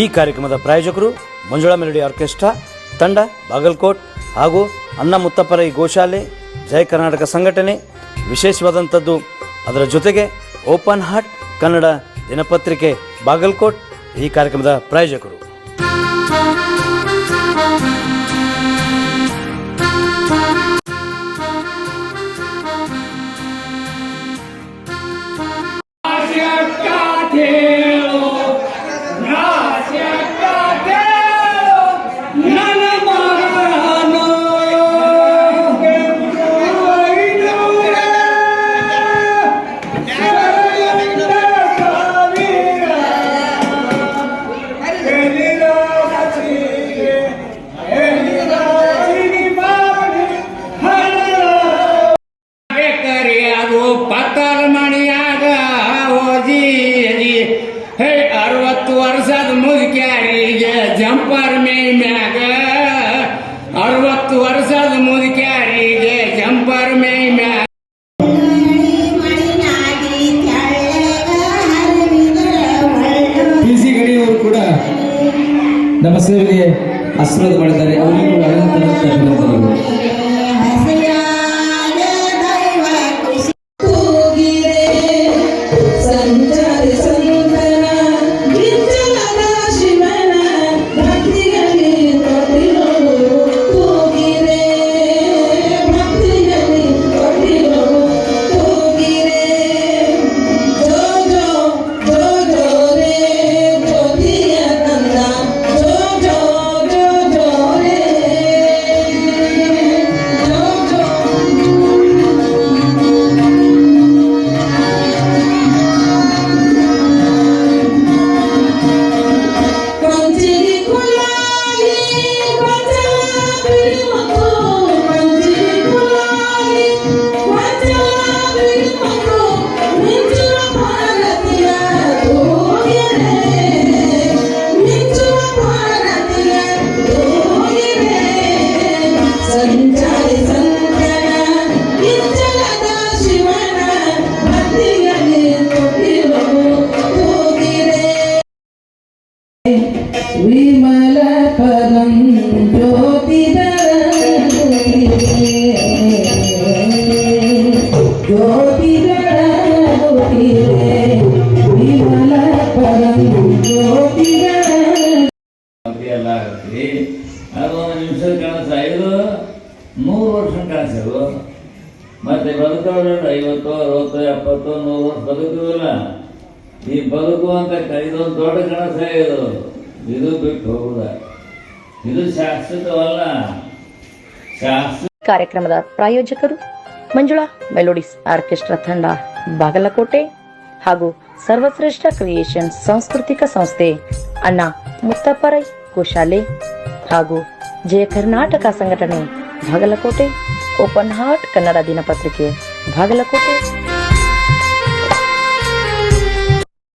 ಈ ಕಾರ್ಯಕ್ರಮದ ಪ್ರಾಯೋಜಕರು ಮಂಜುಳಾ ಮೆಲಡಿ ಆರ್ಕೆಸ್ಟ್ರಾ, ತಂಡ, ಬಾಗಲಕೋಟ್ ಹಾಗೂ ಅನ್ನ ಮುತ್ತಪ್ಪರೈ ಗೋಶಾಲೆ ಜಯ ಕರ್ನಾಟಕ ಸಂಘಟನೆ. ವಿಶೇಷವಾದಂಥದ್ದು ಅದರ ಜೊತೆಗೆ ಓಪನ್ ಹಾರ್ಟ್ ಕನ್ನಡ ದಿನಪತ್ರಿಕೆ ಬಾಗಲಕೋಟ್ ಈ ಕಾರ್ಯಕ್ರಮದ ಪ್ರಾಯೋಜಕರು. ಬೇಕರಿ ಹೇ, ಅರವತ್ತು ವರ್ಷದ ಮುದುಕ್ಯಾರಿಗೆ ಜಂಪರ್ ಮೇ ಮ್ಯಾಗ. ಅರವತ್ತು ವರ್ಷದ ಮುದುಕ್ಯಾರಿಗೆ ಜಂಪರ್ ಮೇ ಮ್ಯಾಗ. ಪಿ ಸಿ ಗಡಿಯವರು ಕೂಡ ನಮ್ಮ ಸೇವೆಗೆ ಆಶೀರ್ವಾದ ಮಾಡಿದ್ದಾರೆ. ಅವರಿಗೂ ಒಂದು ನಿಮಿಷ ಕಾಣಿಸ ಇದು ನೂರು ವರ್ಷ ಕಾಣಿಸೋದು ಮತ್ತೆ ಬದುಕೋರು ಐವತ್ತು, ಅರವತ್ತು, ಎಪ್ಪತ್ತು, ನೂರು ವರ್ಷ ಬದುಕುವುದಿಲ್ಲ ಈ ಬದುಕು ಅಂತ ಇದೊಂದು ದೊಡ್ಡ ಕನಸ ಇದು. ಇದು ಬಿಟ್ಟು ಹೋಗುದ. ಇದು ಶಾಶ್ವತವಲ್ಲ. ಶಾಶ್ವತ ಕಾರ್ಯಕ್ರಮದ ಪ್ರಾಯೋಜಕರು ಮಂಜುಳಾ ಮೆಲೋಡಿಸ್ ಆರ್ಕೆಸ್ಟ್ರಾ ತಂಡ ಬಾಗಲಕೋಟೆ ಹಾಗೂ ಸರ್ವಶ್ರೇಷ್ಠ ಕ್ರಿಯೇಷನ್ ಸಾಂಸ್ಕೃತಿಕ ಸಂಸ್ಥೆ ಅಣ್ಣ ಮುತ್ತಪ್ಪರೈ ಕೋಶಾಲೆ ಹಾಗೂ ಜಯ ಕರ್ನಾಟಕ ಸಂಘಟನೆ ಬಾಗಲಕೋಟೆ ಓಪನ್ ಹಾರ್ಟ್ ಕನ್ನಡ ದಿನಪತ್ರಿಕೆ ಬಾಗಲಕೋಟೆ